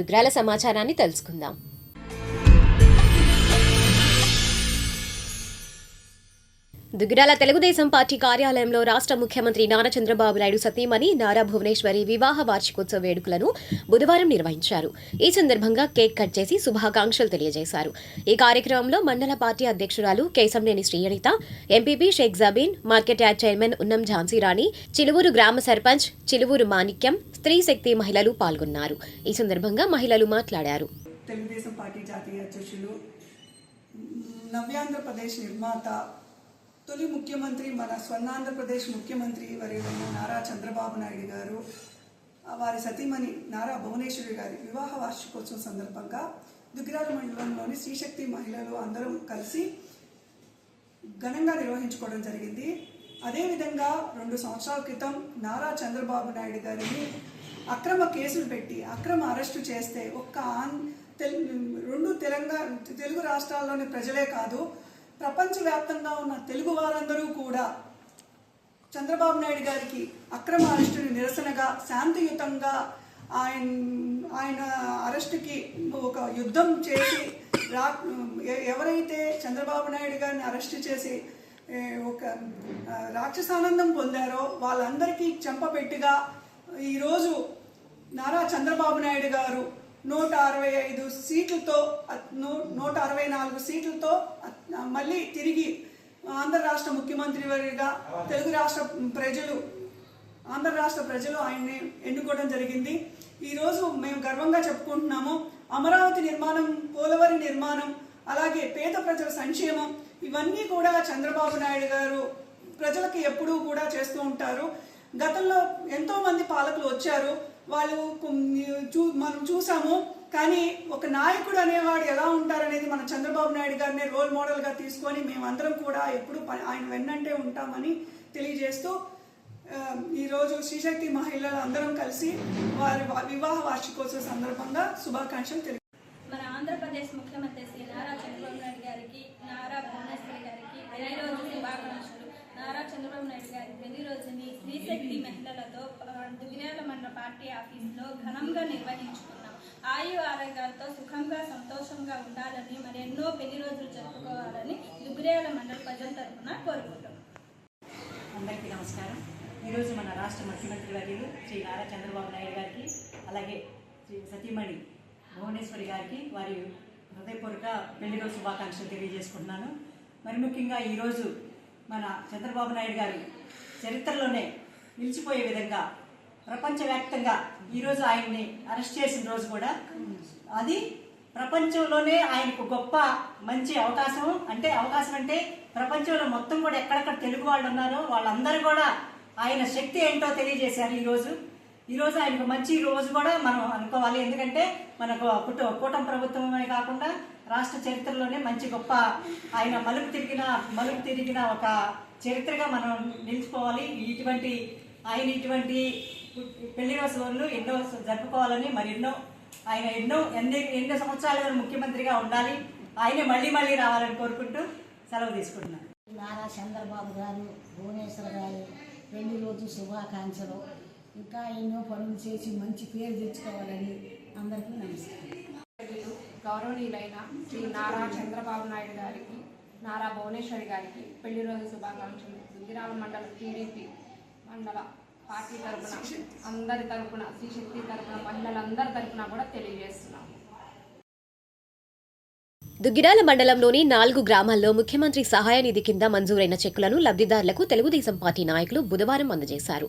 ఇప్పుడు దుగ్రాల సమాచారాన్ని తెలుసుకుందాం దుగ్గిరాల తెలుగుదేశం పార్టీ కార్యాలయంలో రాష్ట్ర ముఖ్యమంత్రి నారా చంద్రబాబు నాయుడు సతీమణి నారా భువనేశ్వరి వివాహ వార్షికోత్సవ వేడుకలను బుధవారం నిర్వహించారు. ఈ సందర్భంగా కేక్ కట్ చేసి శుభాకాంక్షలు తెలియజేశారు. ఈ కార్యక్రమంలో మండల పార్టీ అధ్యక్షురాలు Keshamneni Sreeyanitha MPP Sheikh Jabeen market yard chairman Unnam Jhansi Rani Chiluvuru గ్రామ సర్పంచ్ చిలువూరు మాణిక్యం స్త్రీ శక్తి మహిళలు పాల్గొన్నారు. ఈ సందర్భంగా మహిళలు మాట్లాడారు. తెలుగుదేశం పార్టీ జాతీయ అధ్యక్షులు నవ్యాంధ్రప్రదేశ్ నిర్మాత తొలి ముఖ్యమంత్రి మన స్వర్ణాంధ్రప్రదేశ్ ముఖ్యమంత్రి వర్యులైన నారా చంద్రబాబు నాయుడు గారు వారి సతీమణి నారా భువనేశ్వరి గారి వివాహ వార్షికోత్సవం సందర్భంగా దుగ్గిరాల మండలంలోని శ్రీశక్తి మహిళలు అందరం కలిసి ఘనంగా నిర్వహించుకోవడం జరిగింది. అదేవిధంగా రెండు సంవత్సరాల క్రితం నారా చంద్రబాబు నాయుడు గారిని అక్రమ కేసులు పెట్టి అక్రమ అరెస్టు చేస్తే ఒక్క ఆన్ తెలు రెండు తెలంగాణ తెలుగు రాష్ట్రాల్లోని ప్రజలే కాదు ప్రపంచవ్యాప్తంగా ఉన్న తెలుగు వారందరూ కూడా చంద్రబాబు నాయుడు గారికి అక్రమ అరెస్టుని నిరసనగా శాంతియుతంగా ఆయన ఆయన అరెస్టుకి ఒక యుద్ధం చేసి రా ఎవరైతే చంద్రబాబు నాయుడు గారిని అరెస్ట్ చేసి ఒక రాక్షసానందం పొందారో వాళ్ళందరికీ చెంపపెట్టుగా ఈరోజు నారా చంద్రబాబు నాయుడు గారు నూట అరవై ఐదు సీట్లతో నూ- నూట అరవై నాలుగు సీట్లతో మళ్ళీ తిరిగి ఆంధ్ర రాష్ట్ర ముఖ్యమంత్రి తెలుగు రాష్ట్ర ప్రజలు ఆంధ్ర రాష్ట్ర ప్రజలు ఆయన్ని ఎన్నుకోవడం జరిగింది. ఈరోజు మేము గర్వంగా చెప్పుకుంటున్నాము. అమరావతి నిర్మాణం పోలవరి నిర్మాణం అలాగే పేద ప్రజల సంక్షేమం ఇవన్నీ కూడా చంద్రబాబు నాయుడు గారు ప్రజలకు ఎప్పుడూ కూడా చేస్తూ ఉంటారు. గతంలో ఎంతోమంది పాలకులు వచ్చారు. వాళ్ళు చూ మనం చూసాము కానీ ఒక నాయకుడు అనేవాడు ఎలా ఉంటారనేది మన చంద్రబాబు నాయుడు గారిని రోల్ మోడల్గా తీసుకొని మేమందరం కూడా ఎప్పుడు ప- ఆయన వెన్నంటే ఉంటామని తెలియజేస్తూ ఈరోజు శ్రీశక్తి మహిళలు అందరం కలిసి వారి వివాహ వార్షికోత్సవ సందర్భంగా శుభాకాంక్షలు తెలియ మన ఆంధ్రప్రదేశ్ ముఖ్యమంత్రి శ్రీ నారా చంద్రబాబు నాయుడు గారికి నారా భువనేశ్వరి గారికి పెళ్ళి రోజు శుభాకాంక్షలు నారా చంద్రబాబు నాయుడు గారి పెళ్ళి రోజుని స్త్రీశక్తి మహిళలతో మండల పార్టీ ఆఫీస్లో ఘనంగా నిర్వహించుకున్నాం. ఆయు ఆరోగ్యాలతో సుఖంగా సంతోషంగా ఉండాలని మరి ఎన్నో పెళ్ళి రోజులు జరుపుకోవాలని దుగ్గిరాల మండల ప్రజల తరఫున కోరుకుంటున్నాం. అందరికీ నమస్కారం. ఈరోజు మన రాష్ట్ర ముఖ్యమంత్రి వర్యులు శ్రీ నారా చంద్రబాబు నాయుడు గారికి అలాగే శ్రీ సతీమణి భువనేశ్వరి గారికి వారి హృదయపూర్వక పెళ్ళి రోజు శుభాకాంక్షలు తెలియజేసుకుంటున్నాను. మరి ముఖ్యంగా ఈరోజు మన చంద్రబాబు నాయుడు గారు చరిత్రలోనే నిలిచిపోయే విధంగా ప్రపంచవ్యాప్తంగా ఈరోజు ఆయన్ని అరెస్ట్ చేసిన రోజు కూడా అది ప్రపంచంలోనే ఆయనకు గొప్ప మంచి అవకాశం. అంటే అవకాశం అంటే ప్రపంచంలో మొత్తం కూడా ఎక్కడెక్కడ తెలుగు వాళ్ళు ఉన్నారో వాళ్ళందరూ కూడా ఆయన శక్తి ఏంటో తెలియజేశారు ఈరోజు. ఈరోజు ఆయనకు మంచి రోజు కూడా మనం అనుకోవాలి. ఎందుకంటే మనకు కుట కూటమి ప్రభుత్వమే కాకుండా రాష్ట్ర చరిత్రలోనే మంచి గొప్ప ఆయన మలుపు తిరిగిన మలుపు తిరిగిన ఒక చరిత్రగా మనం నిలిచిపోవాలి ఇటువంటి ఆయన ఇటువంటి పెళ్ళి రోజులు ఎన్నో జరుపుకోవాలని మరి ఎన్నో ఆయన ఎన్నో ఎన్ని ఎన్నో సంవత్సరాలు ముఖ్యమంత్రిగా ఉండాలి ఆయనే మళ్ళీ మళ్ళీ రావాలని కోరుకుంటూ సెలవు తీసుకుంటున్నాను. నారా చంద్రబాబు గారు భువనేశ్వర్ గారు పెళ్ళి రోజు శుభాకాంక్షలు. ఇంకా ఎన్నో పనులు చేసి మంచి పేరు తెచ్చుకోవాలని అందరికీ నమస్కారం. గౌరవనీయులైన శ్రీ నారా చంద్రబాబు నాయుడు గారికి నారా భువనేశ్వరి గారికి పెళ్ళి రోజు శుభాకాంక్షలు. దుగ్గిరాల మండల టీడీపీ మండల పార్టీ తరపున అందరి తరపున శ్రీశక్తి తరపున మహిళలందరి తరఫున కూడా తెలియజేస్తున్నాం. దుగ్గిరాల మండలంలోని నాలుగు గ్రామాల్లో ముఖ్యమంత్రి సహాయ నిధి కింద మంజూరైన చెక్కులను లబ్ధిదారులకు తెలుగుదేశం పార్టీ నాయకులు బుధవారం అందజేశారు.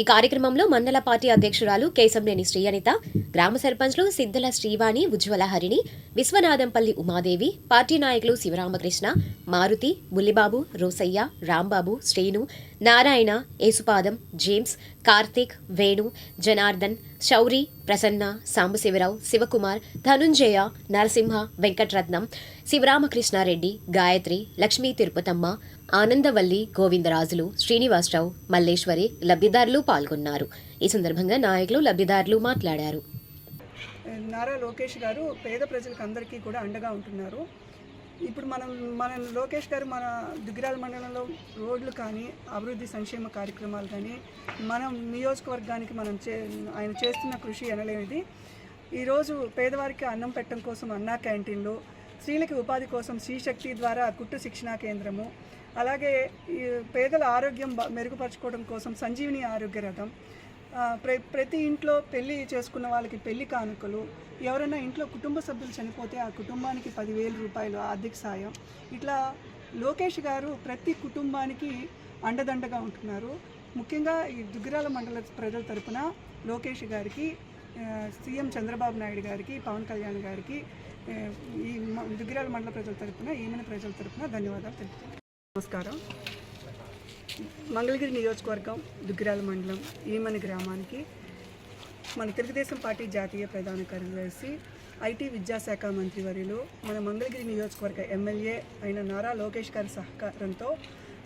ఈ కార్యక్రమంలో మండల పార్టీ అధ్యక్షురాలు కేశంనేని శ్రీయనిత గ్రామ సర్పంచ్లు సిద్దల శ్రీవాణి ఉజ్వల హరిణి విశ్వనాథంపల్లి ఉమాదేవి పార్టీ నాయకులు శివరామకృష్ణ మారుతి బుల్లిబాబు రోసయ్య రాంబాబు శ్రీను నారాయణ యేసుపాదం జేమ్స్ కార్తీక్ వేణు జనార్దన్ శౌరి ప్రసన్న సాంబశివరావు శివకుమార్ ధనుంజయ నరసింహ వెంకటరత్నం శివరామకృష్ణారెడ్డి గాయత్రి లక్ష్మీ తిరుపతమ్మ ఆనందవల్లి గోవిందరాజులు శ్రీనివాసరావు మల్లేశ్వరి లబ్ధిదారులు పాల్గొన్నారు. ఈ సందర్భంగా నాయకులు లబ్ధిదారులు మాట్లాడారు. నారా లోకేష్ గారు పేద ప్రజలకు అందరికీ కూడా అండగా ఉంటున్నారు. ఇప్పుడు మనం మన లోకేష్ గారు మన దుగ్గిరాల మండలంలో రోడ్లు కానీ అభివృద్ధి సంక్షేమ కార్యక్రమాలు కానీ మనం నియోజకవర్గానికి మనం చే ఆయన చేస్తున్న కృషి అనలేనిది ఈరోజు పేదవారికి అన్నం పెట్టడం కోసం అన్నా క్యాంటీన్లు స్త్రీలకి ఉపాధి కోసం శ్రీశక్తి ద్వారా కుట్టు శిక్షణా కేంద్రము అలాగే ఈ పేదల ఆరోగ్యం మెరుగుపరచుకోవడం కోసం సంజీవిని ఆరోగ్య రథం ప్ర ప్రతి ఇంట్లో పెళ్ళి చేసుకున్న వాళ్ళకి పెళ్ళి కానుకలు ఎవరైనా ఇంట్లో కుటుంబ సభ్యులు చనిపోతే ఆ కుటుంబానికి పదివేల రూపాయలు ఆర్థిక సాయం. ఇట్లా లోకేష్ గారు ప్రతి కుటుంబానికి అండదండగా ఉంటున్నారు. ముఖ్యంగా ఈ దుగ్గిరాల మండల ప్రజల తరపున లోకేష్ గారికి సీఎం చంద్రబాబు నాయుడు గారికి పవన్ కళ్యాణ్ గారికి ఈ మ- దుగ్గిరాల మండల ప్రజల తరపున ఈమెన ప్రజల తరపున ధన్యవాదాలు తెలుపుతున్నాను. నమస్కారం. మంగళగిరి నియోజకవర్గం దుగ్గిరాల మండలం ఈమని గ్రామానికి మన తెలుగుదేశం పార్టీ జాతీయ ప్రధాన కార్యదర్శి ఐటీ విద్యాశాఖ మంత్రి వర్యులు మన మంగళగిరి నియోజకవర్గ ఎమ్మెల్యే అయిన నారా లోకేష్ గారి సహకారంతో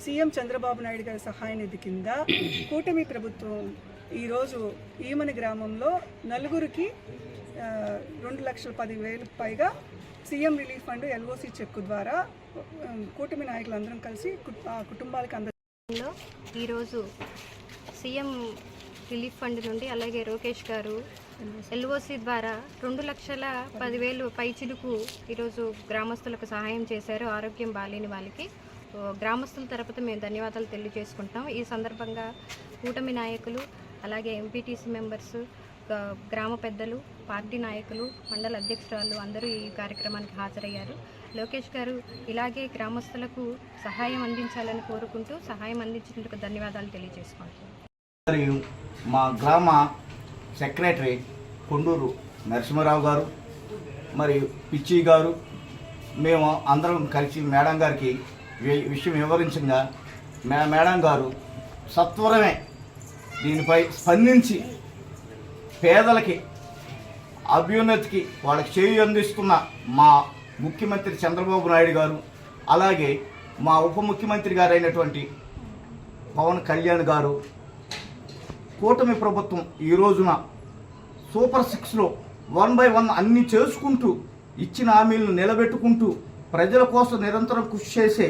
సీఎం చంద్రబాబు నాయుడు గారి సహాయ నిధి కింద కూటమి ప్రభుత్వం ఈరోజు ఈమని గ్రామంలో నలుగురికి రెండు లక్షల పదివేలు పైగా CM relief fund LOC cheque ద్వారా కూటమి నాయకులందరం కలిసి ఆ కుటుంబాలకు అందరూ లో ఈరోజు సీఎం రిలీఫ్ ఫండ్ నుండి అలాగే లోకేష్ గారు ఎల్ఓసి ద్వారా రెండు లక్షల పదివేలు పైచిలుకు ఈరోజు గ్రామస్తులకు సహాయం చేశారు. ఆరోగ్యం బాలేని వాళ్ళకి. గ్రామస్తుల తరపున మేము ధన్యవాదాలు తెలియజేసుకుంటాం ఈ సందర్భంగా కూటమి నాయకులు అలాగే ఎంపీటీసీ మెంబర్స్ గ్రామ పెద్దలు పార్టీ నాయకులు మండల అధ్యక్షురాలు అందరూ ఈ కార్యక్రమానికి హాజరయ్యారు. లోకేష్ గారు ఇలాగే గ్రామస్తులకు సహాయం అందించాలని కోరుకుంటూ సహాయం అందించినందుకు ధన్యవాదాలు తెలియజేసుకుంటున్నాను మరియు మా గ్రామ సెక్రటరీ కొండూరు నరసింహారావు గారు మరియు పిచ్చి గారు మేము అందరం కలిసి మేడం గారికి విషయం వివరించగా మే మేడం గారు సత్వరమే దీనిపై స్పందించి పేదలకి అభ్యున్నతికి వాళ్ళకి చేయి అందిస్తున్న మా ముఖ్యమంత్రి చంద్రబాబు నాయుడు గారు అలాగే మా ఉప ముఖ్యమంత్రి గారైనటువంటి పవన్ కళ్యాణ్ గారు కూటమి ప్రభుత్వం ఈ రోజున సూపర్ సిక్స్లో వన్ బై వన్ అన్ని చేసుకుంటూ ఇచ్చిన హామీలను నిలబెట్టుకుంటూ ప్రజల కోసం నిరంతరం కృషి చేసే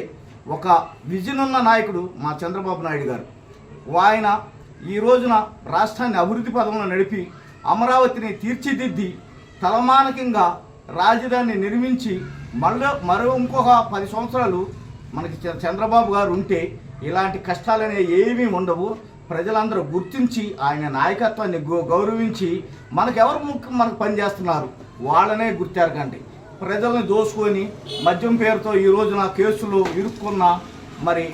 ఒక విజన్ ఉన్న నాయకుడు మా చంద్రబాబు నాయుడు గారు. ఆయన ఈ రోజున రాష్ట్రాన్ని అభివృద్ధి పదంలో నడిపి అమరావతిని తీర్చిదిద్ది తలమానకంగా రాజధాని నిర్మించి మళ్ళీ మరో ఇంకొక పది సంవత్సరాలు మనకి చంద్రబాబు గారు ఉంటే ఇలాంటి కష్టాలనే ఏమీ ఉండవు. ప్రజలందరూ గుర్తించి ఆయన నాయకత్వాన్ని గౌరవించి మనకెవరు ముఖ్యం మనకు పనిచేస్తున్నారు వాళ్ళనే గుర్తెరగండి ప్రజల్ని దోసుకొని మద్యం పేరుతో ఈ రోజున కేసులు ఇరుక్కున్న మరి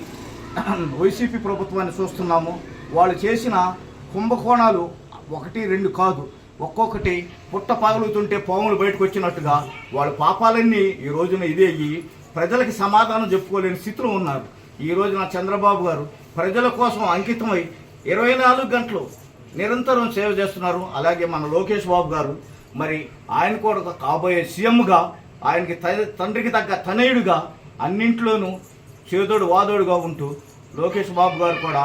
వైసీపీ ప్రభుత్వాన్ని చూస్తున్నాము. వాళ్ళు చేసిన కుంభకోణాలు ఒకటి రెండు కాదు ఒక్కొక్కటి పుట్ట పగులుతుంటే పాములు బయటకు వచ్చినట్టుగా వాళ్ళ పాపాలన్నీ ఈ రోజున ఇదే అయ్యి ప్రజలకి సమాధానం చెప్పుకోలేని స్థితిలో ఉన్నారు. ఈ రోజున చంద్రబాబు గారు ప్రజల కోసం అంకితమై ఇరవై నాలుగు గంటలు నిరంతరం సేవ చేస్తున్నారు. అలాగే మన లోకేష్ బాబు గారు మరి ఆయన కూడా ఒక కాబోయే సీఎంగా ఆయనకి తండ్రికి తగ్గ తనయుడుగా అన్నింట్లోనూ చేదోడు వాదోడుగా ఉంటూ లోకేష్ బాబు గారు కూడా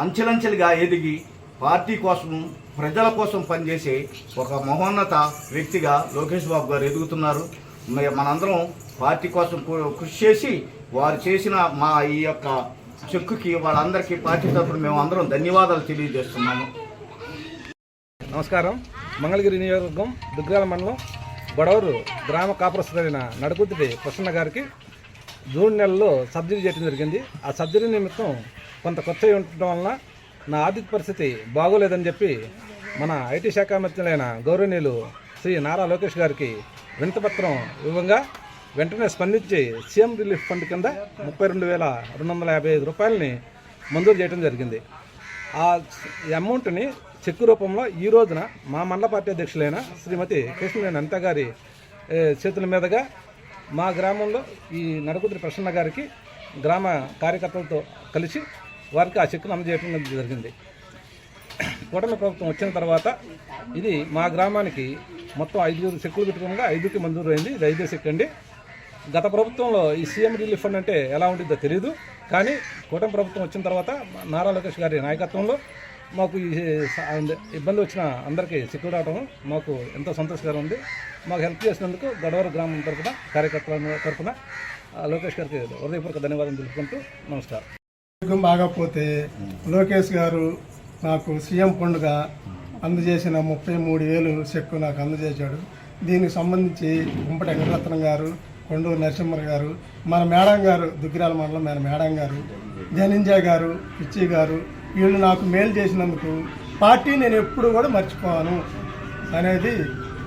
అంచెలంచెలుగా ఎదిగి పార్టీ కోసం ప్రజల కోసం పనిచేసే ఒక మహోన్నత వ్యక్తిగా లోకేష్ బాబు గారు ఎదుగుతున్నారు. మనందరం పార్టీ కోసం కృషి చేసి వారు చేసిన మా ఈ యొక్క చెక్కుకి వాళ్ళందరికీ పార్టీ తరఫున మేము అందరం ధన్యవాదాలు తెలియజేస్తున్నాము. నమస్కారం. మంగళగిరి నియోజకవర్గం దుగ్గాల మండలం గొడవరు గ్రామ కాపురస్తుడైన నడుకుతిడి ప్రసన్న గారికి జూన్ నెలలో సర్జరీ చేయడం జరిగింది. ఆ సర్జరీ నిమిత్తం కొంత ఖర్చు ఉండటం వలన నా ఆర్థిక పరిస్థితి బాగోలేదని చెప్పి మన ఐటీ శాఖ మంత్రులైన గౌరవనీయులు శ్రీ నారా లోకేష్ గారికి వినతపత్రం ఇవ్వంగా వెంటనే స్పందించి సీఎం రిలీఫ్ ఫండ్ కింద ముప్పై రెండు వేల రెండు వందల యాభై ఐదు రూపాయలని మంజూరు చేయడం జరిగింది. ఆ అమౌంట్ని చెక్కు రూపంలో ఈ రోజున మా మండల పార్టీ అధ్యక్షులైన శ్రీమతి కృష్ణవేణి అనిత గారి చేతుల మీదుగా మా గ్రామంలో ఈ నడుకుదిరి ప్రసన్న గారికి గ్రామ కార్యకర్తలతో కలిసి వారికి ఆ చెక్కును అందజేయడం జరిగింది. కూటమి ప్రభుత్వం వచ్చిన తర్వాత ఇది మా గ్రామానికి మొత్తం ఐదుగురు చెక్కులు పెట్టుకోగా ఐదుకి మంజూరు అయింది. ఇది ఐదో అండి. గత ప్రభుత్వంలో ఈ సీఎం రిలీఫ్ ఫండ్ అంటే ఎలా ఉంటుందో తెలియదు కానీ కూటమి ప్రభుత్వం వచ్చిన తర్వాత నారా లోకేష్ గారి నాయకత్వంలో మాకు ఈ ఇబ్బంది వచ్చిన అందరికీ చెక్కు రావడం మాకు ఎంతో సంతోషకరం ఉంది. మాకు హెల్ప్ చేసినందుకు గడవర గ్రామం తరఫున కార్యకర్తల తరఫున లోకేష్ గారికి హృదయపూర్వక ధన్యవాదాలు తెలుపుకుంటూ నమస్కారం. బాగా పోతే లోకేష్ గారు నాకు సీఎం ఫండ్గా అందజేసిన ముప్పై మూడు వేలు చెక్కు నాకు అందజేశాడు. దీనికి సంబంధించి గుంపటి వెంకటరత్నం గారు కొండూరు నరసింహ గారు మన మేడం గారు దుగ్గిరాల మండలం మన మేడం గారు ధనంజయ గారు పిచ్చి గారు వీళ్ళు నాకు మేలు చేసినందుకు పార్టీ నేను ఎప్పుడు కూడా మర్చిపోను అనేది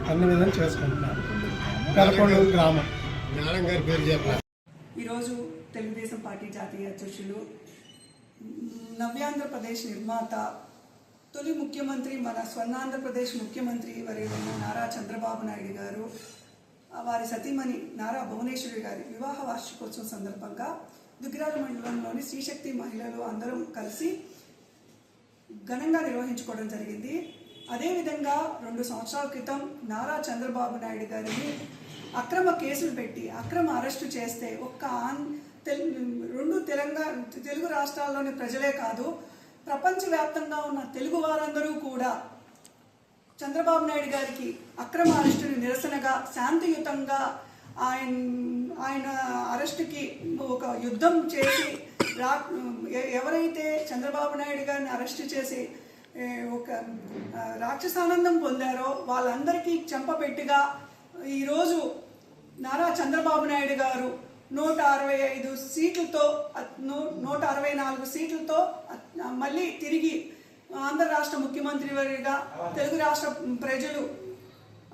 అన్ని విధాలు చేసుకుంటున్నాను. పెదకొండూరు గ్రామం. ఈరోజు తెలుగుదేశం పార్టీ జాతీయ అధ్యక్షులు నవ్యాంధ్రప్రదేశ్ నిర్మాత తొలి ముఖ్యమంత్రి మన స్వర్ణాంధ్రప్రదేశ్ ముఖ్యమంత్రి వర్యులైన నారా చంద్రబాబు నాయుడు గారు వారి సతీమణి నారా భువనేశ్వరి గారి వివాహ వార్షికోత్సవం సందర్భంగా దుగ్గిరాల మండలంలోని శ్రీశక్తి మహిళలు అందరం కలిసి ఘనంగా నిర్వహించుకోవడం జరిగింది. అదేవిధంగా రెండు సంవత్సరాల క్రితం నారా చంద్రబాబు నాయుడు గారిని అక్రమ కేసులు పెట్టి అక్రమ అరెస్టు చేస్తే ఒక్క ఆన్ రెండు తెలంగాణ తెలుగు రాష్ట్రాల్లోని ప్రజలే కాదు ప్రపంచవ్యాప్తంగా ఉన్న తెలుగు వారందరూ కూడా చంద్రబాబు నాయుడు గారికి అక్రమ అరెస్టుని నిరసనగా శాంతియుతంగా ఆయన ఆయన అరెస్టుకి ఒక యుద్ధం చేసి రా ఎవరైతే చంద్రబాబు నాయుడు గారిని అరెస్ట్ చేసి ఒక రాక్షసానందం పొందారో వాళ్ళందరికీ చెంపపెట్టుగా ఈరోజు నారా చంద్రబాబు నాయుడు గారు నూట అరవై ఐదు సీట్లతో నూట అరవై నాలుగు సీట్లతో మళ్ళీ తిరిగి ఆంధ్ర రాష్ట్ర ముఖ్యమంత్రి వారిగా తెలుగు రాష్ట్ర ప్రజలు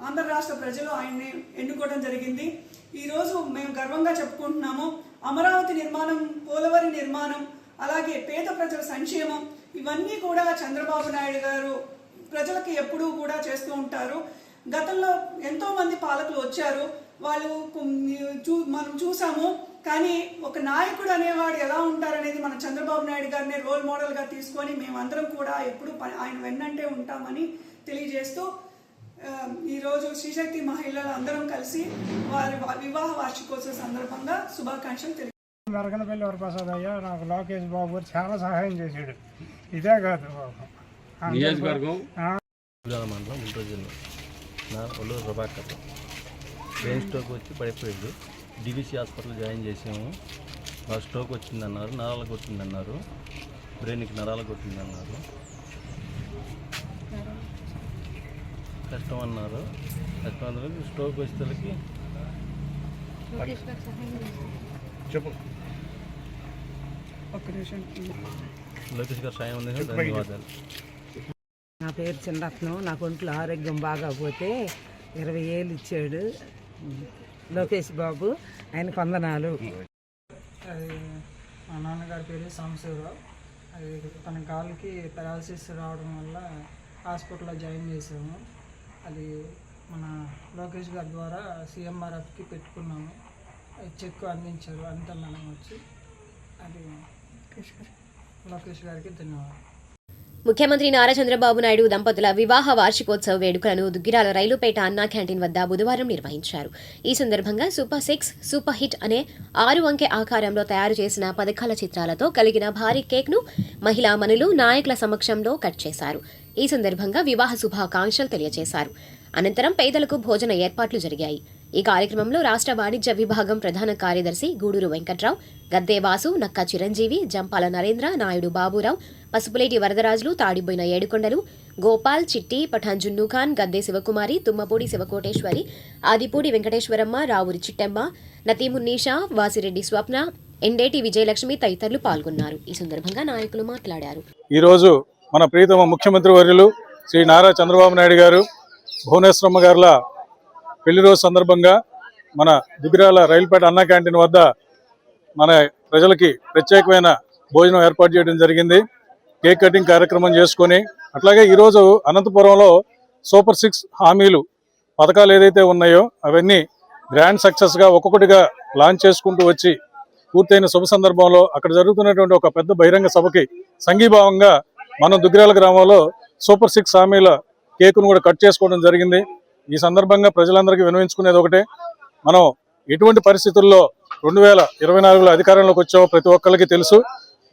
ఆంధ్ర రాష్ట్ర ప్రజలు ఆయన్ని ఎన్నుకోవడం జరిగింది. ఈరోజు మేము గర్వంగా చెప్పుకుంటున్నాము. అమరావతి నిర్మాణం పోలవరి నిర్మాణం అలాగే పేద ప్రజల సంక్షేమం ఇవన్నీ కూడా చంద్రబాబు నాయుడు గారు ప్రజలకి ఎప్పుడూ కూడా చేస్తూ ఉంటారు. గతంలో ఎంతోమంది పాలకులు వచ్చారు. వాళ్ళు చూ మనం చూసాము కానీ ఒక నాయకుడు అనేవాడు ఎలా ఉంటారనేది మన చంద్రబాబు నాయుడు గారిని రోల్ మోడల్గా తీసుకొని మేమందరం కూడా ఎప్పుడు ఆయన వెన్నంటే ఉంటామని తెలియజేస్తూ ఈరోజు శ్రీశక్తి మహిళలు అందరం కలిసి వారి వివాహ వార్షికోత్సవ సందర్భంగా శుభాకాంక్షలు తెలియ నరకనపల్లి వరప్రసాద్ అయ్య నాకు లోకేష్ బాబు గారు చాలా సహాయం చేశాడు. ఇదే కాదు నియోజకవర్గం మండలం గుంటూరు జిల్లా. నా ప్రభాకర్. బ్రెయిన్ స్ట్రోక్ వచ్చి పడిపోయింది. డివిసి హాస్పిటల్ జాయిన్ చేసాము. నాకు స్ట్రోక్ వచ్చిందన్నారు నరాలకు కొట్టిందన్నారు. బ్రెయిన్కి నరాలకు కొట్టిందన్నారు. కష్టం అన్నారు కష్టం అన్నారు స్ట్రోక్ వచ్చేసరికి చెప్పు. లోకేష్ గారు సాయం ఉంది ధన్యవాదాలు. నా పేరు చిన్నరత్నం. నాకు ఒంట్లో ఆరోగ్యం బాగాపోతే ఇరవై ఏళ్ళు ఇచ్చాడు. లోకేష్ బాబు ఆయన కొందనాలు. అది మా నాన్నగారి పేరు సాంబశివరావు. అది తన కాలుకి పెరాలసిస్ రావడం వల్ల హాస్పిటల్లో జాయిన్ చేసాము అది మన లోకేష్ గారి ద్వారా సీఎంఆర్ఎఫ్కి పెట్టుకున్నాము. అది చెక్ అందించారు అంతా మనం వచ్చి. అది లోకేష్ గారికి ధన్యవాదాలు. ముఖ్యమంత్రి నారా చంద్రబాబు నాయుడు దంపతుల వివాహ వార్షికోత్సవ వేడుకలను దుగ్గిరాల రైలుపేట అన్నా క్యాంటీన్ వద్ద బుధవారం నిర్వహించారు. ఈ సందర్భంగా సూపర్ సిక్స్ సూపర్ హిట్ అనే ఆరు అంకె ఆకారంలో తయారు చేసిన పథకాల చిత్రాలతో కలిగిన భారీ కేక్ను మహిళా మనులు నాయకుల సమక్షంలో కట్ చేశారు. ఈ సందర్భంగా వివాహ శుభాకాంక్షలు తెలియజేశారు. అనంతరం పేదలకు భోజన ఏర్పాట్లు జరిగాయి. ఈ కార్యక్రమంలో రాష్ట్ర వాణిజ్య విభాగం ప్రధాన కార్యదర్శి గూడూరు వెంకట్రావు గద్దేవాసు నక్కా చిరంజీవి జంపాల నరేంద్ర నాయుడు బాబురావు పసుపులేటి వరదరాజులు తాడిబోయిన ఏడుకొండలు గోపాల్ చిట్టి పఠాన్ జున్ను గద్దే శివకుమారి తుమ్మపూడి శివకోటేశ్వరి ఆదిపూడి వెంకటేశ్వరమ్మ రావురి చిట్టమ్మ నతీమున్నీషా వాసిరెడ్డి స్వప్న ఎండేటి విజయలక్ష్మి తదితరులు పాల్గొన్నారు. ఈ సందర్భంగా నాయకులు మాట్లాడారు. ఈరోజు మన ప్రీతమ ముఖ్యమంత్రి వర్యులు శ్రీ నారా చంద్రబాబు నాయుడు గారు భువనేశ్వరమ్మ గారుల పెళ్ళి రోజు సందర్భంగా మన దుగ్గిరాల రైలుపేట అన్న క్యాంటీన్ వద్ద మన ప్రజలకి ప్రత్యేకమైన భోజనం ఏర్పాటు చేయడం జరిగింది. కేక్ కటింగ్ కార్యక్రమం చేసుకొని అట్లాగే ఈరోజు అనంతపురంలో సూపర్ సిక్స్ హామీలు పథకాలు ఏదైతే ఉన్నాయో అవన్నీ గ్రాండ్ సక్సెస్గా ఒక్కొక్కటిగా లాంచ్ చేసుకుంటూ వచ్చి పూర్తయిన శుభ సందర్భంలో అక్కడ జరుగుతున్నటువంటి ఒక పెద్ద బహిరంగ సభకి సంఘీభావంగా మనం దుగ్గిరాల గ్రామంలో సూపర్ సిక్స్ హామీల కేకును కూడా కట్ చేసుకోవడం జరిగింది. ఈ సందర్భంగా ప్రజలందరికీ వినవించుకునేది ఒకటే మనం ఎటువంటి పరిస్థితుల్లో రెండు వేల ఇరవై నాలుగులో అధికారంలోకి వచ్చామో ప్రతి ఒక్కరికి తెలుసు.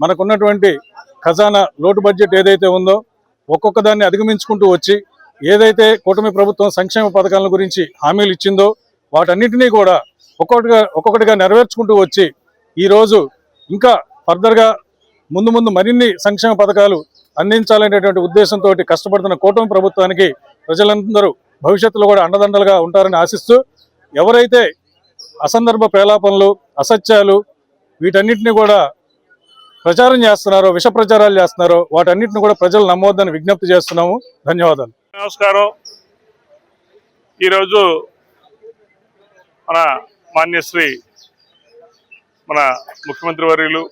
మనకున్నటువంటి ఖజానా లోటు బడ్జెట్ ఏదైతే ఉందో ఒక్కొక్క దాన్ని అధిగమించుకుంటూ వచ్చి ఏదైతే కూటమి ప్రభుత్వం సంక్షేమ పథకాల గురించి హామీలు ఇచ్చిందో వాటన్నిటినీ కూడా ఒక్కొక్కటిగా ఒక్కొక్కటిగా నెరవేర్చుకుంటూ వచ్చి ఈరోజు ఇంకా ఫర్దర్గా ముందు ముందు మరిన్ని సంక్షేమ పథకాలు అందించాలనేటువంటి ఉద్దేశంతో కష్టపడుతున్న కూటమి ప్రభుత్వానికి ప్రజలందరూ భవిష్యత్తులో కూడా అండదండలుగా ఉంటారని ఆశిస్తూ ఎవరైతే అసందర్భ ప్రేలాపనలు అసత్యాలు వీటన్నిటిని కూడా ప్రచారం చేస్తున్నారో విష ప్రచారాలు చేస్తున్నారో వాటన్నిటిని కూడా ప్రజలు నమ్మవద్దని విజ్ఞప్తి చేస్తున్నాము. ధన్యవాదాలు. నమస్కారం. ఈరోజు మన మాన్యశ్రీ మన ముఖ్యమంత్రి వర్యులు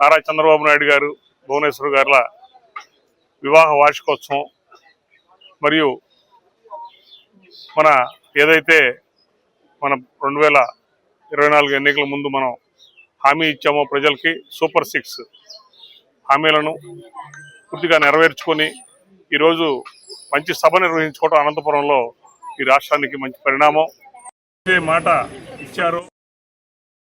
నారా చంద్రబాబు నాయుడు గారు భువనేశ్వర్ గారుల వివాహ వార్షికోత్సవం మరియు మన ఏదైతే మన రెండు వేల ఇరవై నాలుగు ఎన్నికల ముందు మనం హామీ ఇచ్చామో ప్రజలకి సూపర్ సిక్స్ హామీలను పూర్తిగా నెరవేర్చుకొని ఈరోజు మంచి సభ నిర్వహించుకోవడం అనంతపురంలో ఈ రాష్ట్రానికి మంచి పరిణామం. ఇదే మాట ఇచ్చారు.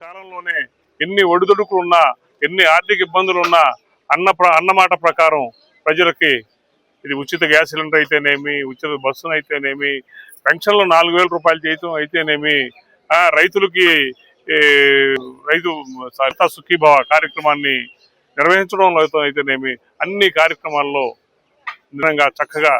కాలంలోనే ఎన్ని ఒడిదుడుకులు ఉన్నా ఎన్ని ఆర్థిక ఇబ్బందులు ఉన్నా అన్న ప్ర- అన్నమాట ప్రకారం ప్రజలకి ఇది ఉచిత గ్యాస్ సిలిండర్ అయితేనేమి ఉచిత బస్సును అయితేనేమి పెన్షన్లు నాలుగు వేల రూపాయలు చేయటం అయితేనేమి రైతులకి రైతు సరితా సుఖీభావ కార్యక్రమాన్ని నిర్వహించడంలో అయితేనేమి అన్ని కార్యక్రమాల్లో నిజంగా చక్కగా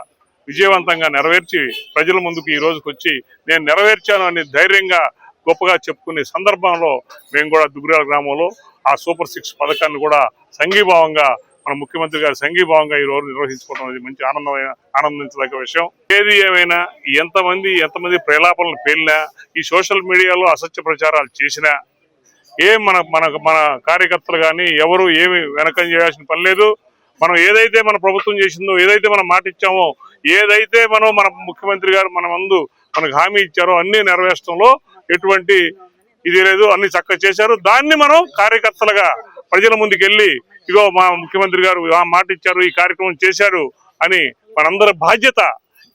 విజయవంతంగా నెరవేర్చి ప్రజల ముందుకు ఈ రోజుకు వచ్చి నేను నెరవేర్చాను అని ధైర్యంగా గొప్పగా చెప్పుకునే సందర్భంలో మేము కూడా దుగ్గురాల గ్రామంలో ఆ సూపర్ సిక్స్ పథకాన్ని కూడా సంఘీభావంగా మన ముఖ్యమంత్రి గారి సంఘీభావంగా ఈ రోజు నిర్వహించుకోవడం అనేది మంచి ఆనందమైన ఆనందించదగ్గ విషయం. ఏది ఏమైనా ఎంతమంది ఎంతమంది ప్రేలాపనలు పేలినా ఈ సోషల్ మీడియాలో అసత్య ప్రచారాలు చేసినా ఏం మన మన మన కార్యకర్తలు కానీ ఎవరు ఏమి వెనకం చేయాల్సిన పని లేదు. మనం ఏదైతే మన ప్రభుత్వం చేసిందో ఏదైతే మనం మాట ఇచ్చామో ఏదైతే మనం మన ముఖ్యమంత్రి గారు మన ముందు మనకు హామీ ఇచ్చారో అన్ని నెరవేర్చడంలో ఎటువంటి ఇది లేదు. అన్ని చక్కగా చేశారు. దాన్ని మనం కార్యకర్తలుగా ప్రజల ముందుకు వెళ్ళి ఇగో మా ముఖ్యమంత్రి గారు ఆ మాట ఇచ్చారు ఈ కార్యక్రమం చేశారు అని మనందరి బాధ్యత.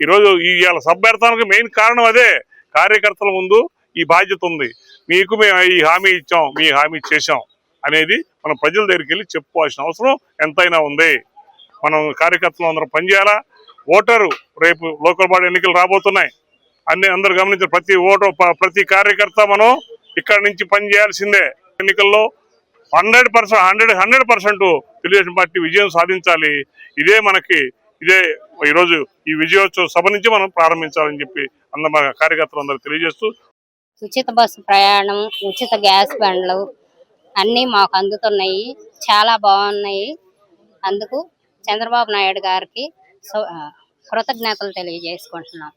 ఈరోజు ఇవాళ సభ పెడతానికి మెయిన్ కారణం అదే. కార్యకర్తల ముందు ఈ బాధ్యత ఉంది. మీకు మేము ఈ హామీ ఇచ్చాం మీ హామీ చేశాం అనేది మనం ప్రజల దగ్గరికి వెళ్ళి చెప్పుకోవాల్సిన అవసరం ఎంతైనా ఉంది. మనం కార్యకర్తలు అందరం పనిచేయాలా? ఓటరు రేపు లోకల్ బాడీ ఎన్నికలు రాబోతున్నాయి. అన్ని అందరు గమనించారు ప్రతి ఓటర్ ప్రతి కార్యకర్త మనం ఇక్కడ నుంచి పనిచేయాల్సిందే. ఎన్నికల్లో hundred percent hundred hundred percent Telugu Desam party విజయం సాధించాలి. ఇదే మనకి ఇదే ఈరోజు ఈ విజయోత్సవ సభ నుంచి మనం ప్రారంభించాలని చెప్పి అందరు కార్యకర్తలు అందరూ తెలియజేస్తూ ఉచిత బస్సు ప్రయాణం ఉచిత గ్యాస్ బండ్లు అన్నీ మాకు అందుతున్నాయి. చాలా బాగున్నాయి. అందుకు చంద్రబాబు నాయుడు గారికి కృతజ్ఞతలు తెలియజేసుకుంటున్నాం.